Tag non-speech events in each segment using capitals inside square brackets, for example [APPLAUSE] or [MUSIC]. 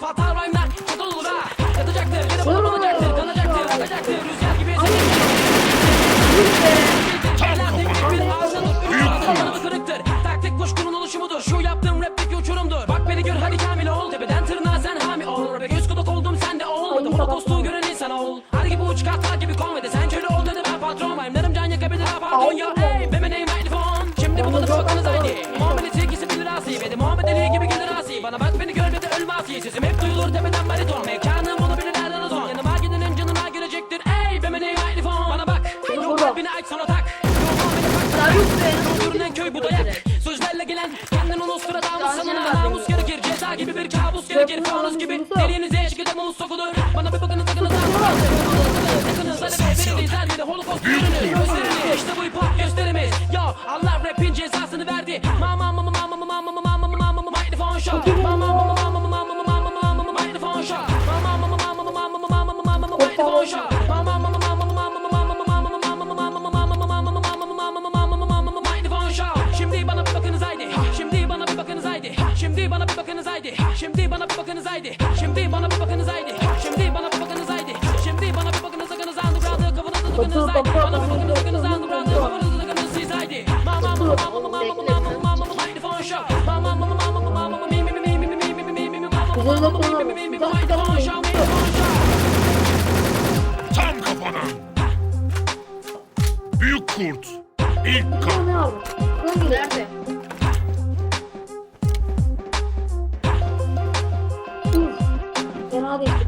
Fatal rhyme'lar çatı olur ha Yatacaktır. Yere bulamayacaktır Kanacaktır akacaktır Rüzgar gibi kırıktır. Taktik kuşkunun oluşumudur. Şu yaptığım rapteki uçurumdur. Bak beni gör hadi kamil ol. Tepeden tırnağa sen hami ol. Rap'e göz kulak oldum sen de olmadı Holocaust'u gören insan ol. Hadi gibi uç katlar gibi konvede Sen köle ol dedi ben patron Rhyme'larım can yakabilir ha pardon ya Ey benim neyim mikrofon Şimdi bunu da bakınız haydi. Muhammed'in sevgisi bilir asi Ve de Muhammed Ali gibi gelir asi Bana bak beni gör asi Sesim hep duyulur tepeden bariton Mekanım onu bilirler anadon Yanıma gidenin canına gelecektir Ey benim neyim mikrofon Bana bak Yok kalbini aç sana tak Görünen köy bu dayak Sözlerle gelen kendin onu sıradan sanına Namus gerekir ceza gibi bir kabus gerekir Fanus gibi deliğinize eşlik edemez sokulur Bana bir bakınız sakınız Sakınız hadi be veriniz her yere holocaust görünür Gösterir işte bu hip hop gösterimiz Yo Allah Tam kafana. Büyük kurt. İlk kan. Nerede? Fena değil.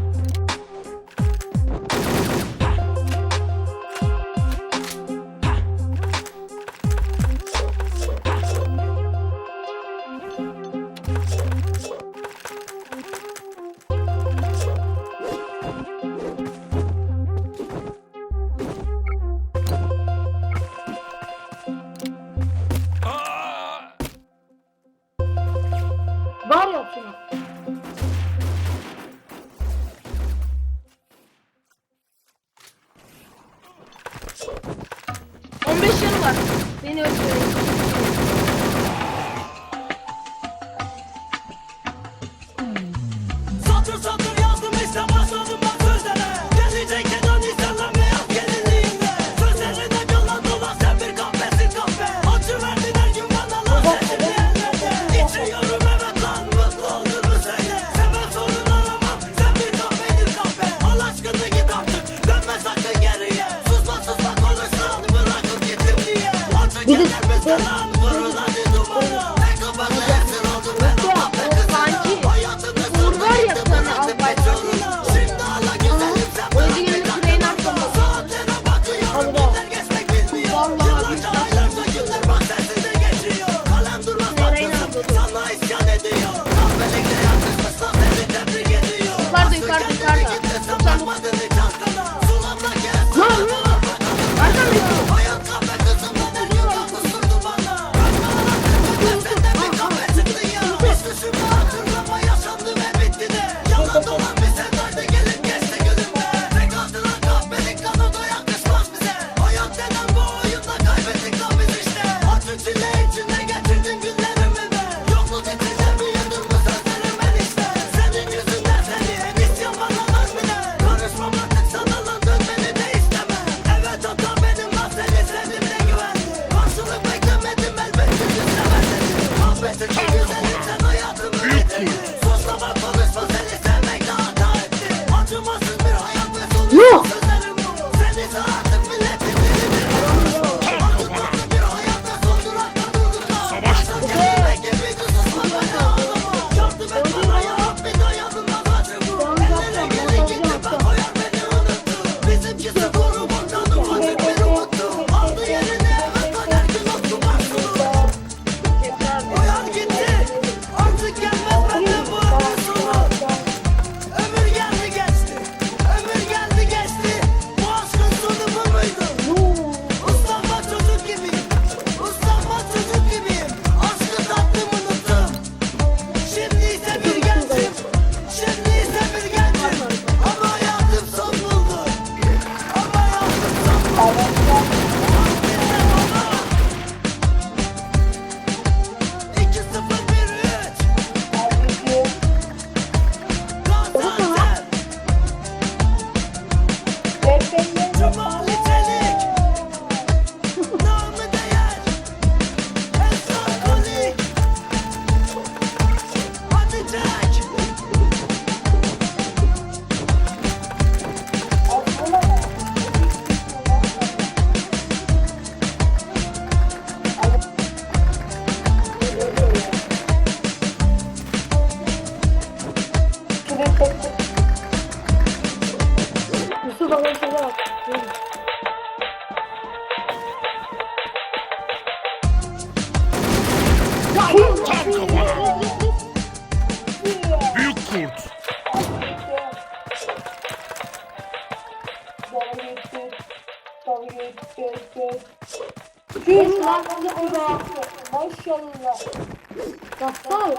15 yanı var. Beni öldürüyor. Kurvar yapsana Allah. Yusuf adam size bak. Tam kafa. Büyük kurt. Kim lan bizi burada? Maşallah. Gaffar.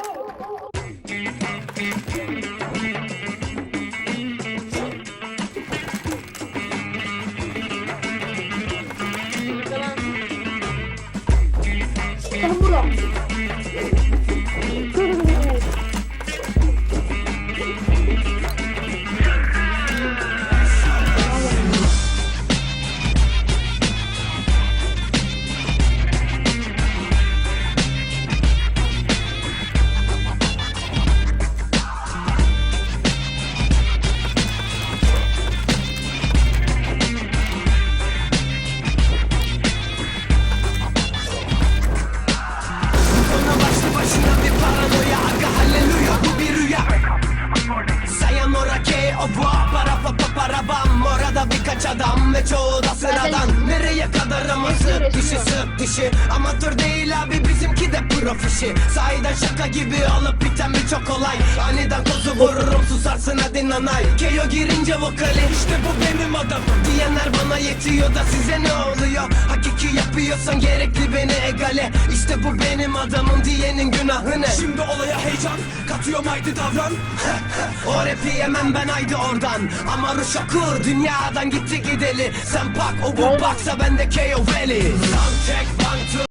Ve çoğu da sıradan. Nereye kadar ama sık dişi sık dişi. Amatör değil abi bizimki de prof işi Sahiden şaka gibi olup biten birçok olay. Aniden kozu vururum susarsın hadi nanay. Keyo girince vokali işte bu benim adamım. Diyenler bana yetiyor da size ne oluyor? Hakiki yapıyorsan gerekli beni egale. İşte bu benim adamım diyenin günahı ne? Şimdi olaya heyecan katıyor haydi davran. [LAUGHS] O rapi yemem ben haydi oradan. Ama Ruşakur dünyadan gitti gideli. Sen bak o bu baksa ben de Leo Valley.